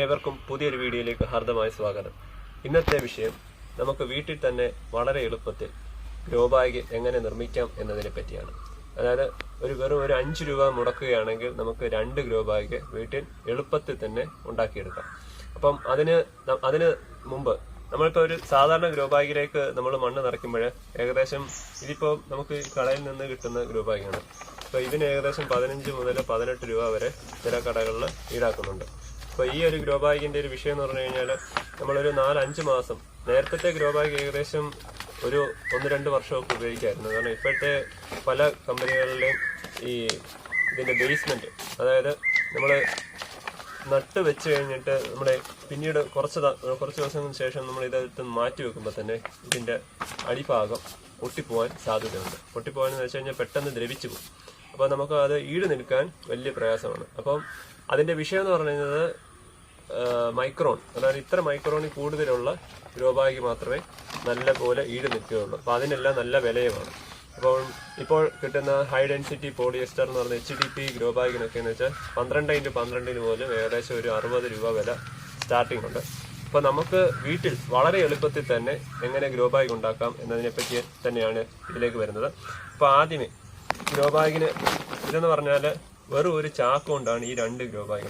ഏവർക്കും പുതിയൊരു വീഡിയോയിലേക്ക് ഹാർദമായ സ്വാഗതം. ഇന്നത്തെ വിഷയം നമുക്ക് വീട്ടിൽ തന്നെ വളരെ എളുപ്പത്തിൽ ഗ്രോ ബാഗ് എങ്ങനെ നിർമ്മിക്കാം എന്നതിനെ പറ്റിയാണ്. അതായത് ഒരു വെറും ഒരു അഞ്ച് രൂപ മുടക്കുകയാണെങ്കിൽ നമുക്ക് രണ്ട് ഗ്രോ ബാഗ് വീട്ടിൽ എളുപ്പത്തിൽ തന്നെ ഉണ്ടാക്കിയെടുക്കാം. അപ്പം അതിന് അതിന് മുമ്പ് നമ്മളിപ്പോൾ ഒരു സാധാരണ ഗ്രോ ബാഗിലേക്ക് നമ്മൾ മണ്ണ് നിറയ്ക്കുമ്പോൾ ഏകദേശം ഇതിപ്പോൾ നമുക്ക് കടയിൽ നിന്ന് കിട്ടുന്ന ഗ്രോ ബാഗാണ് അപ്പോൾ ഇതിന് ഏകദേശം പതിനഞ്ച് മുതൽ പതിനെട്ട് രൂപ വരെ ചില കടകളിൽ ഈടാക്കുന്നുണ്ട്. അപ്പോൾ ഈ ഒരു ഗ്രോ ബാഗിന്റെ ഒരു വിഷയം എന്ന് പറഞ്ഞു കഴിഞ്ഞാൽ നമ്മളൊരു നാലഞ്ച് മാസം നേരത്തെ ഗ്രോ ബാഗ് ഏകദേശം ഒരു ഒന്ന് രണ്ട് വർഷമൊക്കെ ഉപയോഗിക്കായിരുന്നു. കാരണം ഇപ്പോഴത്തെ പല കമ്പനികളിലെയും ഈ ഇതിന്റെ ബേസ്മെന്റ് അതായത് നമ്മൾ നട്ട് വെച്ച് കഴിഞ്ഞിട്ട് നമ്മുടെ പിന്നീട് കുറച്ച് കുറച്ച് ദിവസങ്ങൾക്ക് ശേഷം നമ്മൾ ഇതെടുത്ത് മാറ്റി വെക്കുമ്പോൾ തന്നെ ഇതിന്റെ അടിഭാഗം പൊട്ടിപ്പോവാൻ സാധ്യതയുണ്ട്. പൊട്ടിപ്പോകാൻ വെച്ച് കഴിഞ്ഞാൽ പെട്ടെന്ന് ദ്രവിച്ചു പോകും. അപ്പോൾ നമുക്ക് അത് ഈട് നിൽക്കാൻ വലിയ പ്രയാസമാണ്. അപ്പം അതിന്റെ വിഷയം എന്ന് പറയുന്നത് മൈക്രോൺ അതായത് ഇത്ര മൈക്രോണിൽ കൂടുതലുള്ള ഗ്രോ മാത്രമേ നല്ല പോലെ ഈട് നിൽക്കുകയുള്ളൂ. അപ്പോൾ അതിനെല്ലാം നല്ല വിലയുമാണ്. അപ്പോൾ ഇപ്പോൾ കിട്ടുന്ന ഹൈ ഡെൻസിറ്റി പോളിയസ്റ്റർ എന്ന് പറഞ്ഞ എച്ച് ഡി പി ഗ്രോ ബാഗിനൊക്കെ എന്ന് വെച്ചാൽ പന്ത്രണ്ട് ഇന്റു പന്ത്രണ്ടിന് പോലും ഏകദേശം ഒരു അറുപത് രൂപ വില സ്റ്റാർട്ടിംഗ് ഉണ്ട്. അപ്പോൾ നമുക്ക് വീട്ടിൽ വളരെ എളുപ്പത്തിൽ തന്നെ എങ്ങനെ ഗ്രോ ബാഗ് ഉണ്ടാക്കാം എന്നതിനെപ്പറ്റി തന്നെയാണ് ഇതിലേക്ക് വരുന്നത്. അപ്പോൾ ആദ്യമേ ഗ്രോ ബാഗിന് ഇതെന്ന് പറഞ്ഞാൽ വെറും ഒരു ചാക്ക് കൊണ്ടാണ് ഈ രണ്ട് ഗ്രോ ബാഗ്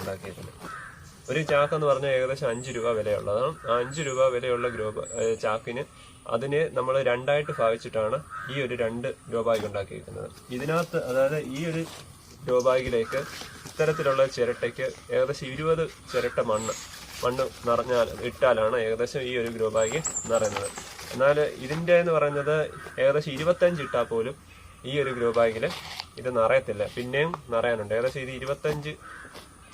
ഒരു ചാക്ക് എന്ന് പറഞ്ഞാൽ ഏകദേശം അഞ്ച് രൂപ വിലയുള്ളതാണ് ആ അഞ്ച് രൂപ വിലയുള്ള ഗ്രോ ചാക്കിന് അതിന് നമ്മൾ രണ്ടായിട്ട് ഭാഗിച്ചിട്ടാണ് ഈ ഒരു രണ്ട് ബാഗ് ഉണ്ടാക്കിയിരിക്കുന്നത്. ഇതിനകത്ത് അതായത് ഈ ഒരു ബാഗിലേക്ക് ഇത്തരത്തിലുള്ള ചിരട്ടയ്ക്ക് ഏകദേശം ഇരുപത് ചിരട്ട മണ്ണ് മണ്ണ് നിറഞ്ഞാൽ ഇട്ടാലാണ് ഏകദേശം ഈ ഒരു ഗ്രോ ബാഗ് നിറയുന്നത്. എന്നാൽ ഇതിന്റെ എന്ന് പറയുന്നത് ഏകദേശം ഇരുപത്തഞ്ച് ഇട്ടാൽ പോലും ഈ ഒരു ഗ്രോ ബാഗിൽ ഇത് നിറയത്തില്ല. പിന്നെയും നിറയാനുണ്ട്. ഏകദേശം ഇത് ഇരുപത്തഞ്ച്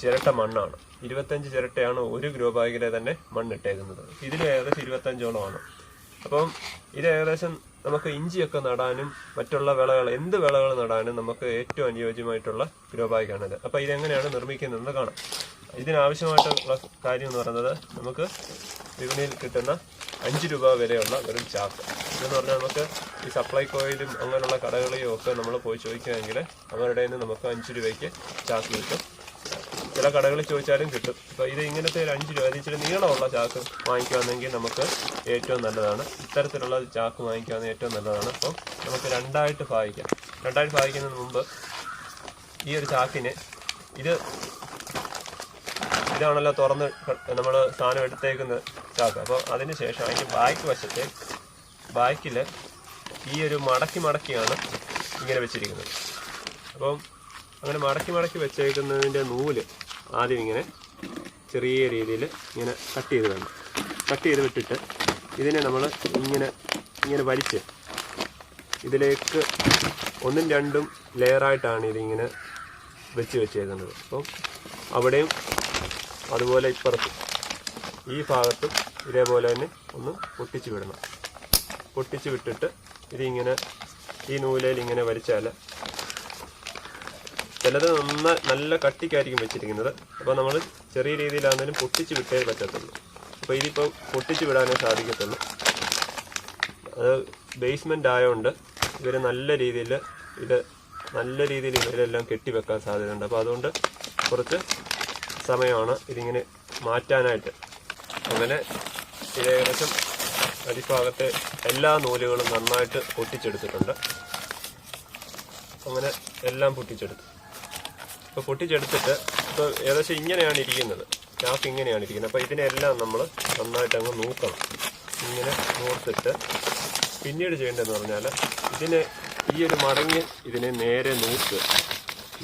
ചിരട്ട മണ്ണാണ്. ഇരുപത്തഞ്ച് ചിരട്ടയാണ് ഒരു ഗ്രോ ബാഗിലെ തന്നെ മണ്ണിട്ടേക്കുന്നത്. ഇതിൽ ഏകദേശം ഇരുപത്തഞ്ചോളമാണ്. അപ്പം ഇത് ഏകദേശം നമുക്ക് ഇഞ്ചിയൊക്കെ നടാനും മറ്റുള്ള വിളകൾ എന്ത് വിളകൾ നടാനും നമുക്ക് ഏറ്റവും അനുയോജ്യമായിട്ടുള്ള ഗ്രോ ബാഗാണിത് അപ്പോൾ ഇതെങ്ങനെയാണ് നിർമ്മിക്കുന്നതെന്ന് കാണാം. ഇതിനാവശ്യമായിട്ടുള്ള കാര്യം എന്ന് പറയുന്നത് നമുക്ക് വിപണിയിൽ കിട്ടുന്ന അഞ്ച് രൂപ വിലയുള്ള വെറും ചാക്ക്. ഇതെന്ന് പറഞ്ഞാൽ നമുക്ക് ഈ സപ്ലൈ സപ്ലൈകോയിലും അങ്ങനെയുള്ള കടകളിലും ഒക്കെ നമ്മൾ പോയി ചോദിക്കുകയാണെങ്കിൽ അവരുടെ നിന്ന് നമുക്ക് അഞ്ച് രൂപയ്ക്ക് ചാക്ക് കിട്ടും. ചില കടകളിൽ ചോദിച്ചാലും കിട്ടും. അപ്പോൾ ഇത് ഇങ്ങനത്തെ ഒരു അഞ്ച് രൂപ ഇച്ചിരി നീളമുള്ള ചാക്ക് വാങ്ങിക്കുകയാണെങ്കിൽ നമുക്ക് ഏറ്റവും നല്ലതാണ്. ഇത്തരത്തിലുള്ള ചാക്ക് വാങ്ങിക്കുകയാണെങ്കിൽ ഏറ്റവും നല്ലതാണ്. അപ്പോൾ നമുക്ക് രണ്ടായിട്ട് ഭാഗിക്കാം. രണ്ടായിട്ട് ഭാഗിക്കുന്നതിന് മുമ്പ് ഈ ഒരു ചാക്കിന് ഇത് ഇതാണല്ലോ തുറന്ന് നമ്മൾ സാധനം എടുത്തേക്കുന്ന ചാക്ക്. അപ്പോൾ അതിന് ശേഷം അതിന്റെ ബാക്ക് വശത്തെ ബാക്കിൽ ഈ ഒരു മടക്കി മടക്കിയാണ് ഇങ്ങനെ വെച്ചിരിക്കുന്നത്. അപ്പം അങ്ങനെ മടക്കി മടക്കി വെച്ചേക്കുന്നതിന്റെ നൂൽ ആദ്യം ഇങ്ങനെ ചെറിയ രീതിയിൽ ഇങ്ങനെ കട്ട് ചെയ്ത് വേണം കട്ട് ചെയ്ത് വിട്ടിട്ട് ഇതിനെ നമ്മൾ ഇങ്ങനെ ഇങ്ങനെ വലിച്ച് ഇതിലേക്ക് ഒന്നും രണ്ടും ലെയറായിട്ടാണ് ഇതിങ്ങനെ വെച്ച് വെച്ചേക്കുന്നത്. അപ്പം അവിടെയും അതുപോലെ ഇപ്പുറത്തും ഈ ഭാഗത്തും ഇതേപോലെ തന്നെ ഒന്ന് പൊട്ടിച്ച് വിടണം. പൊട്ടിച്ച് വിട്ടിട്ട് ഇതിങ്ങനെ ഈ നൂലയിൽ ഇങ്ങനെ വലിച്ചാൽ ചിലത് നന്ന നല്ല കട്ടിക്കായിരിക്കും വെച്ചിരിക്കുന്നത്. അപ്പോൾ നമ്മൾ ചെറിയ രീതിയിലാണെങ്കിലും പൊട്ടിച്ച് വിട്ടേ പറ്റത്തുള്ളൂ. അപ്പോൾ ഇതിപ്പോൾ പൊട്ടിച്ച് വിടാനേ സാധിക്കത്തുള്ളൂ. അത് ബേസ്മെന്റ് ആയതുകൊണ്ട് ഇവർ നല്ല രീതിയിൽ ഇത് നല്ല രീതിയിൽ ഇവരെല്ലാം കെട്ടിവെക്കാൻ സാധ്യതയുണ്ട്. അപ്പോൾ അതുകൊണ്ട് കുറച്ച് സമയമാണ് ഇതിങ്ങനെ മാറ്റാനായിട്ട്. അങ്ങനെ ഇത് ഏകദേശം അടിഭാഗത്തെ എല്ലാ നൂലുകളും നന്നായിട്ട് പൊട്ടിച്ചെടുത്തിട്ടുണ്ട്. അങ്ങനെ എല്ലാം പൊട്ടിച്ചെടുത്തു. ഇപ്പോൾ പൊട്ടിച്ചെടുത്തിട്ട് ഇപ്പോൾ ഏകദേശം ഇങ്ങനെയാണ് ഇരിക്കുന്നത്. ചാക്ക് ഇങ്ങനെയാണ് ഇരിക്കുന്നത്. അപ്പോൾ ഇതിനെല്ലാം നമ്മൾ നന്നായിട്ട് അങ്ങ് നൂക്കണം. ഇങ്ങനെ നൂർത്തിട്ട് പിന്നീട് ചെയ്യേണ്ടതെന്ന് പറഞ്ഞാൽ ഇതിനെ ഈ ഒരു മടങ്ങി ഇതിനെ നേരെ നോക്ക്.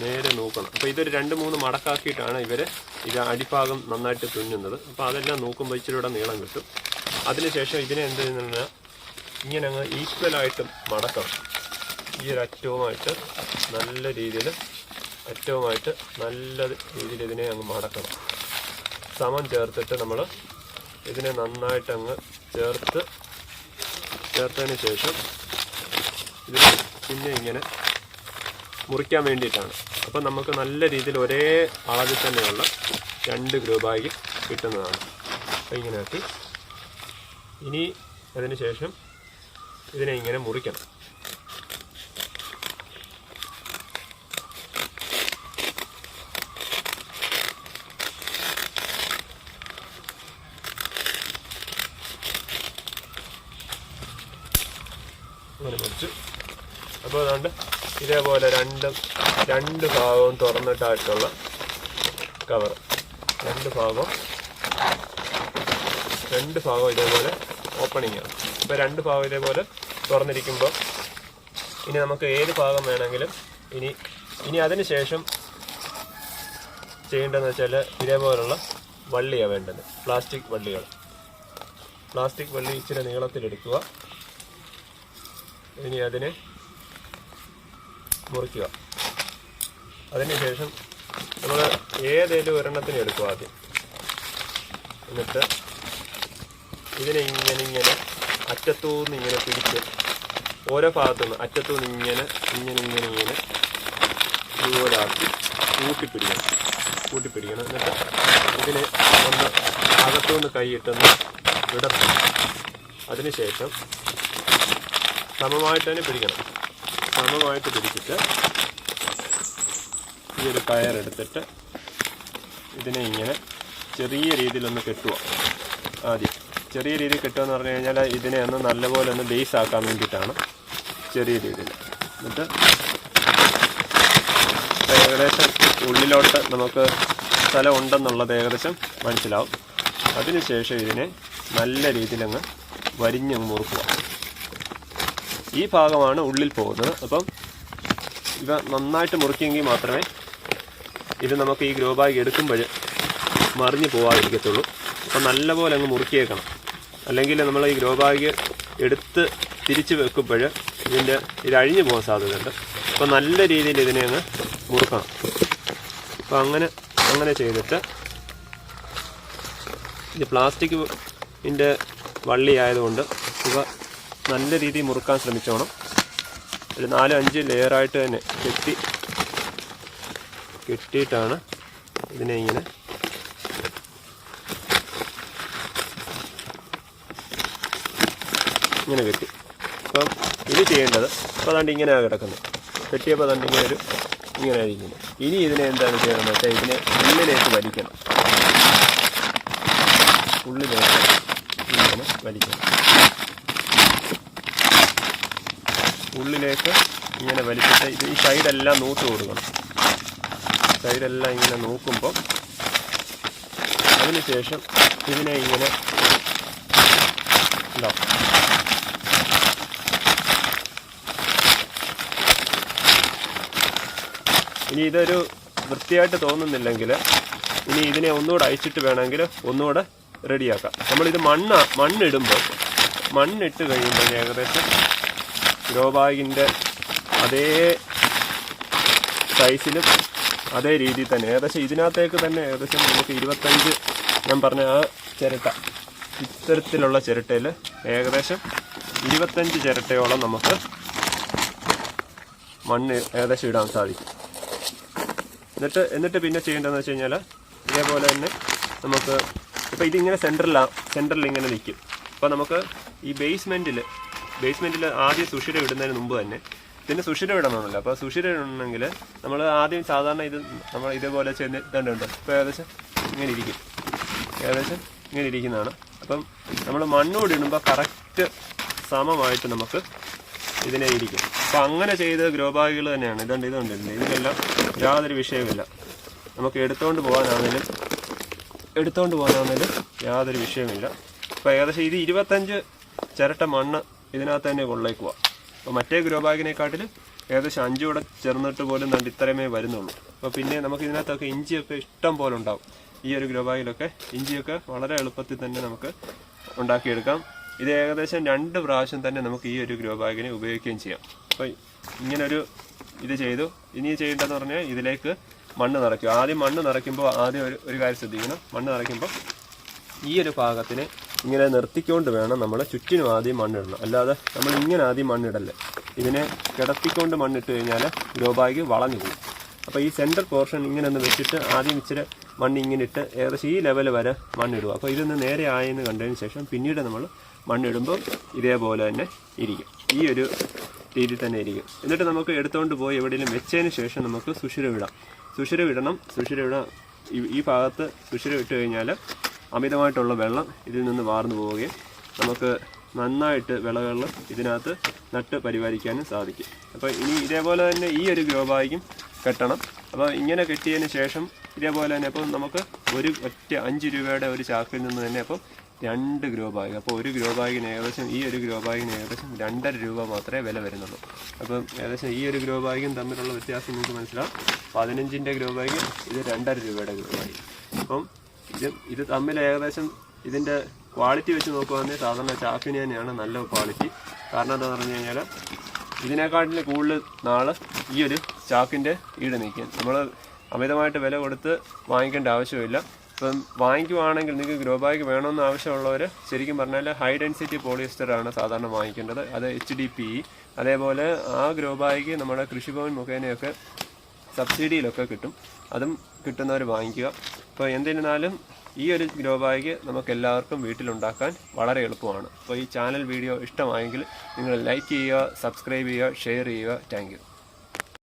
നേരെ നോക്കണം. അപ്പോൾ ഇതൊരു രണ്ട് മൂന്ന് മടക്കാക്കിയിട്ടാണ് ഇവർ ഇത് അടിഭാഗം നന്നായിട്ട് തുന്നുന്നത്. അപ്പോൾ അതെല്ലാം നോക്കുമ്പോൾ ഇച്ചിരി കൂടെ നീളം കിട്ടും. അതിനുശേഷം ഇതിനെ എന്ത് ചെയ്യുന്ന ഇങ്ങനെ അങ്ങ് ഈക്വലായിട്ട് മടക്കണം. ഈ ഒരു അറ്റവുമായിട്ട് നല്ല രീതിയിൽ അറ്റവുമായിട്ട് നല്ല രീതിയിൽ ഇതിനെ അങ്ങ് മടക്കണം. സമം ചേർത്തിട്ട് നമ്മൾ ഇതിനെ നന്നായിട്ട് അങ്ങ് ചേർത്ത് ചേർത്തതിന് ശേഷം ഇതിനെ പിന്നെ ഇങ്ങനെ മുറിക്കാൻ വേണ്ടിയിട്ടാണ്. അപ്പം നമുക്ക് നല്ല രീതിയിൽ ഒരേ അളവിൽ തന്നെയുള്ള രണ്ട് ഗ്രൂപ്പായി കിട്ടുന്നതാണ്. അപ്പം ഇങ്ങനെ ആക്കി. ഇനി അതിന് ശേഷം ഇതിനെ ഇങ്ങനെ മുറിക്കണം അങ്ങനെ മുറിച്ചു അപ്പോൾ അതുകൊണ്ട് ഇതേപോലെ രണ്ടും രണ്ട് ഭാഗവും തുറന്നിട്ടായിട്ടുള്ള കവർ രണ്ട് ഭാഗവും രണ്ട് ഭാഗവും ഇതേപോലെ ഓപ്പണിംഗ് ആണ്. ഇപ്പോൾ രണ്ട് ഭാഗം ഇതേപോലെ തുറന്നിരിക്കുമ്പോൾ ഇനി നമുക്ക് ഏത് ഭാഗം വേണമെങ്കിലും ഇനി ഇനി അതിന് ശേഷം ചെയ്യേണ്ടതെന്ന് വെച്ചാൽ ഇതേപോലുള്ള വള്ളിയാണ് വേണ്ടത്. പ്ലാസ്റ്റിക് വള്ളികൾ. പ്ലാസ്റ്റിക് വള്ളി ഇച്ചിരി നീളത്തിലെടുക്കുക. ഇനി അതിനെ മുറിക്കുക. അതിനുശേഷം നമ്മൾ ഏതേലും ഒരെണ്ണത്തിന് എടുക്കുക ആദ്യം. എന്നിട്ട് ഇതിനെ ഇങ്ങനെ ഇങ്ങനെ അറ്റത്തൂന്ന് ഇങ്ങനെ പിടിച്ച് ഓരോ ഭാഗത്തുനിന്ന് അറ്റത്തൂന്ന് ഇങ്ങനെ ഇങ്ങനെ ഇങ്ങനെ ഇങ്ങനെ ഇതുപോലെ ആക്കി കൂട്ടിപ്പിടിക്കണം. കൂട്ടിപ്പിടിക്കണം. എന്നിട്ട് ഇതിന് ഒന്ന് അകത്തുനിന്ന് കൈയിട്ടൊന്ന് വിടത്തണം അതിനുശേഷം സമമായിട്ട് തന്നെ പിടിക്കണം. സമമായിട്ട് പിടിച്ചിട്ട് ഈ ഒരു കയറെടുത്തിട്ട് ഇതിനെ ഇങ്ങനെ ചെറിയ രീതിയിലൊന്ന് കെട്ടുക ആദ്യം ചെറിയ രീതിയിൽ കെട്ടുക എന്ന് പറഞ്ഞു കഴിഞ്ഞാൽ ഇതിനെ ഒന്ന് നല്ലപോലെ ഒന്ന് ബേസ് ആക്കാൻ വേണ്ടിയിട്ടാണ് ചെറിയ രീതിയിൽ. എന്നിട്ട് ഏകദേശം ഉള്ളിലോട്ട് നമുക്ക് സ്ഥലം ഉണ്ടെന്നുള്ളത് ഏകദേശം മനസ്സിലാവും. അതിനുശേഷം ഇതിനെ നല്ല രീതിയിലങ്ങ് വരിഞ്ഞങ്ങ് മുറുക്കുക ഈ ഭാഗമാണ് ഉള്ളിൽ പോകുന്നത്. അപ്പം ഇവ നന്നായിട്ട് മുറിക്കുമെങ്കിൽ മാത്രമേ ഇത് നമുക്ക് ഈ ഗ്രോ ബാഗ് എടുക്കുമ്പോൾ മറിഞ്ഞു പോകാതിരിക്കത്തുള്ളൂ അപ്പം നല്ലപോലെ അങ്ങ് മുറുക്കിയേക്കണം. അല്ലെങ്കിൽ നമ്മൾ ഈ ഗ്രോ ബാഗ് എടുത്ത് തിരിച്ച് വെക്കുമ്പോൾ ഇതിന്റെ ഇത് അഴിഞ്ഞു പോകാൻ സാധ്യതയുണ്ട്. അപ്പോൾ നല്ല രീതിയിൽ ഇതിനെ അങ്ങ് മുറുക്കണം. അപ്പോൾ അങ്ങനെ അങ്ങനെ ചെയ്തിട്ട് ഇത് പ്ലാസ്റ്റിക് ഇതിന്റെ വള്ളി ആയതുകൊണ്ട് ഇവ നല്ല രീതിയിൽ മുറുക്കാൻ ശ്രമിച്ചോണം. ഒരു നാലോ അഞ്ച് ലെയറായിട്ട് തന്നെ കെട്ടി കെട്ടിയിട്ടാണ് ഇതിനെ ഇങ്ങനെ ഇങ്ങനെ കെട്ടി. അപ്പം ഇത് ചെയ്യേണ്ടത് അപ്പോൾ അതാണ്ട് ഇങ്ങനെയാണ് കിടക്കുന്നത് കെട്ടിയപ്പോൾ അതാണ്ട് ഇങ്ങനെ ഒരു ഇങ്ങനെ ഇരിക്കുന്നത് ഇനി ഇതിനെ എന്താണ് ചെയ്യണമെന്ന് വെച്ചാൽ ഇതിനെ ഉള്ളിലേക്ക് വലിക്കണം. ഉള്ളിലേക്ക് ഇങ്ങനെ വലിക്കണം. ഉള്ളിലേക്ക് ഇങ്ങനെ വലിച്ചിട്ട് ഇത് ഈ സൈഡെല്ലാം നൂത്ത് കൊടുക്കണം. സൈഡെല്ലാം ഇങ്ങനെ നോക്കുമ്പോൾ അതിനുശേഷം ഇതിനെ ഇങ്ങനെ ഉണ്ടാവും ഇനി ഇതൊരു വൃത്തിയായിട്ട് തോന്നുന്നില്ലെങ്കിൽ ഇനി ഇതിനെ ഒന്നുകൂടെ അയച്ചിട്ട് വേണമെങ്കിൽ ഒന്നുകൂടെ റെഡിയാക്കാം. നമ്മളിത് മണ്ണ് മണ്ണിടുമ്പോൾ മണ്ണിട്ട് കഴിയുമ്പോൾ ഏകദേശം ഗ്രോ ബാഗിന്റെ അതേ സൈസിലും അതേ രീതിയിൽ തന്നെ. ഏകദേശം ഇതിനകത്തേക്ക് തന്നെ ഏകദേശം നമുക്ക് ഇരുപത്തഞ്ച് ഞാൻ പറഞ്ഞ ആ ചിരട്ട ഇത്തരത്തിലുള്ള ചിരട്ടയിൽ ഏകദേശം ഇരുപത്തഞ്ച് ചിരട്ടയോളം നമുക്ക് മണ്ണ് ഏകദേശം ഇടാൻ സാധിക്കും. എന്നിട്ട് എന്നിട്ട് പിന്നെ ചെയ്യേണ്ടതെന്ന് വെച്ച് കഴിഞ്ഞാൽ ഇതേപോലെ തന്നെ നമുക്ക് ഇപ്പോൾ ഇതിങ്ങനെ സെന്ററിലാണ് സെന്ററിൽ ഇങ്ങനെ നിൽക്കും. അപ്പോൾ നമുക്ക് ഈ ബേസ്മെന്റിൽ ബേസ്മെന്റിൽ ആദ്യം സുഷിര ഇടുന്നതിന് മുമ്പ് തന്നെ. ഇതിന് സുഷിര ഇടണമല്ലോ അപ്പോൾ സുഷിര ഇടണമെങ്കിൽ നമ്മൾ ആദ്യം സാധാരണ ഇത് നമ്മൾ ഇതേപോലെ ചെന്നിട്ടുണ്ട് ഇപ്പോൾ ഏകദേശം ഇങ്ങനെ ഇരിക്കും. ഏകദേശം ഇങ്ങനെ ഇരിക്കുന്നതാണ്. അപ്പം നമ്മൾ മണ്ണോട് ഇടുമ്പോൾ കറക്റ്റ് സമമായിട്ട് നമുക്ക് ഇതിനെ ഇരിക്കും. അപ്പം അങ്ങനെ ചെയ്ത ഗ്രോബാഗുകൾ തന്നെയാണ്. ഇതുണ്ട് ഇതുണ്ട് ഇതുണ്ട് ഇതിനെല്ലാം യാതൊരു വിഷയമില്ല നമുക്ക് എടുത്തുകൊണ്ട് പോകാനാണെങ്കിലും എടുത്തുകൊണ്ട് പോകാനാണെങ്കിലും യാതൊരു വിഷയമില്ല അപ്പോൾ ഏകദേശം ഇത് ഇരുപത്തഞ്ച് ചിരട്ട മണ്ണ് ഇതിനകത്ത് തന്നെ കൊള്ളേക്കുക അപ്പോൾ മറ്റേ ഗ്രോ ബാഗിനെക്കാട്ടിൽ ഏകദേശം അഞ്ച് കൂടെ ചേർന്നിട്ട് പോലും നണ്ട് ഇത്രയുമേ വരുന്നുള്ളൂ. അപ്പോൾ പിന്നെ നമുക്ക് ഇതിനകത്തൊക്കെ ഇഞ്ചിയൊക്കെ ഇഷ്ടം പോലെ ഉണ്ടാവും. ഈ ഒരു ഗ്രോ ബാഗിലൊക്കെ ഇഞ്ചിയൊക്കെ വളരെ എളുപ്പത്തിൽ തന്നെ നമുക്ക് ഉണ്ടാക്കിയെടുക്കാം. ഇത് ഏകദേശം രണ്ട് പ്രാവശ്യം തന്നെ നമുക്ക് ഈ ഒരു ഗ്രോ ബാഗിനെ ഉപയോഗിക്കുകയും ചെയ്യാം. അപ്പോൾ ഇങ്ങനൊരു ഇത് ചെയ്തു. ഇനി ചെയ്യേണ്ടതെന്ന് പറഞ്ഞാൽ ഇതിലേക്ക് മണ്ണ് നിറയ്ക്കും ആദ്യം മണ്ണ് നിറയ്ക്കുമ്പോൾ ആദ്യം ഒരു ഒരു കാര്യം ശ്രദ്ധിക്കണം. മണ്ണ് നിറയ്ക്കുമ്പോൾ ഈ ഒരു ഭാഗത്തിന് ഇങ്ങനെ നിർത്തിക്കൊണ്ട് വേണം നമ്മൾ ചുറ്റിനും ആദ്യം മണ്ണിടണം. അല്ലാതെ നമ്മൾ ഇങ്ങനെ ആദ്യം മണ്ണിടല്ലേ. ഇതിനെ കിടത്തിക്കൊണ്ട് മണ്ണിട്ട് കഴിഞ്ഞാൽ ഗ്രോ വളഞ്ഞു പോകും. അപ്പോൾ ഈ സെന്റർ പോർഷൻ ഇങ്ങനെ ഒന്ന് വെച്ചിട്ട് ആദ്യം ഇച്ചിരി മണ്ണ് ഇങ്ങനെ ഇട്ട് ഏകദേശം ഈ ലെവൽ വരെ മണ്ണിടുക. അപ്പോൾ ഇതൊന്ന് നേരെ ആയെന്ന് കണ്ടതിന് ശേഷം പിന്നീട് നമ്മൾ മണ്ണിടുമ്പോൾ ഇതേപോലെ തന്നെ ഇരിക്കും. ഈ ഒരു രീതിയിൽ തന്നെ ഇരിക്കും. എന്നിട്ട് നമുക്ക് എടുത്തുകൊണ്ട് പോയി എവിടെയെങ്കിലും വെച്ചതിന് ശേഷം നമുക്ക് സുഷിരം ഇടാം. സുഷിരം ഇടണം. സുഷിരം ഇടാം ഈ- ഈ ഭാഗത്ത് സുഷിരം ഇട്ട് കഴിഞ്ഞാൽ അമിതമായിട്ടുള്ള വെള്ളം ഇതിൽ നിന്ന് വാർന്നു പോവുകയും നമുക്ക് നന്നായിട്ട് വിളകളിൽ ഇതിനകത്ത് നട്ട് പരിപാലിക്കാനും സാധിക്കും. അപ്പോൾ ഇനി ഇതേപോലെ തന്നെ ഈ ഒരു ഗ്രോ ബാഗും കെട്ടണം. അപ്പോൾ ഇങ്ങനെ കെട്ടിയതിന് ശേഷം ഇതേപോലെ തന്നെ അപ്പം നമുക്ക് ഒരു ഒറ്റ അഞ്ച് രൂപയുടെ ഒരു ചാക്കിൽ നിന്ന് തന്നെ അപ്പം രണ്ട് ഗ്രോ ബാഗ് അപ്പോൾ ഒരു ഗ്രോ ബാഗിന് ഏകദേശം ഈ ഒരു ഗ്രോ ബാഗിന് ഏകദേശം രണ്ടര രൂപ മാത്രമേ വില വരുന്നുള്ളൂ. അപ്പം ഏകദേശം ഈ ഒരു ഗ്രോ ബാഗും തമ്മിലുള്ള വ്യത്യാസം നിങ്ങൾക്ക് മനസ്സിലാവും. പതിനഞ്ചിന്റെ ഗ്രോ ബാഗ് ഇത് രണ്ടര രൂപയുടെ ഗ്രോ ബാഗ് അപ്പം ഇത് ഇത് തമ്മിൽ ഏകദേശം ഇതിന്റെ ക്വാളിറ്റി വെച്ച് നോക്കുവാണെങ്കിൽ സാധാരണ ചാഫിന് തന്നെയാണ് നല്ല ക്വാളിറ്റി കാരണം എന്താണെന്ന് പറഞ്ഞു കഴിഞ്ഞാൽ ഇതിനെക്കാട്ടിലും കൂടുതൽ നാൾ ഈ ഒരു ചാക്കിന്റെ ഈട് നിൽക്കും. നമ്മൾ അമിതമായിട്ട് വില കൊടുത്ത് വാങ്ങിക്കേണ്ട ആവശ്യമില്ല. ഇപ്പം വാങ്ങിക്കുവാണെങ്കിൽ നിങ്ങൾക്ക് ഗ്രോ ബാഗ് വേണമെന്ന് ആവശ്യമുള്ളവർ ശരിക്കും പറഞ്ഞാൽ ഹൈ ഡെൻസിറ്റി പോളിയസ്റ്റർ ആണ് സാധാരണ വാങ്ങിക്കേണ്ടത്. അത് എച്ച് ഡി പി അതേപോലെ ആ ഗ്രോ ബാഗ് നമ്മുടെ കൃഷിഭവൻ മുഖേനയൊക്കെ സബ്സിഡിയിലൊക്കെ കിട്ടും. അതും കിട്ടുന്നവർ വാങ്ങിക്കുക. അപ്പോൾ എന്തിരുന്നാലും ഈ ഒരു ഗ്രോ ബാഗ് നമുക്ക് എല്ലാവർക്കും വീട്ടിലുണ്ടാക്കാൻ വളരെ എളുപ്പമാണ്. അപ്പോൾ ഈ ചാനൽ വീഡിയോ ഇഷ്ടമായെങ്കിൽ നിങ്ങൾ ലൈക്ക് ചെയ്യുക സബ്സ്ക്രൈബ് ചെയ്യുക ഷെയർ ചെയ്യുക. താങ്ക്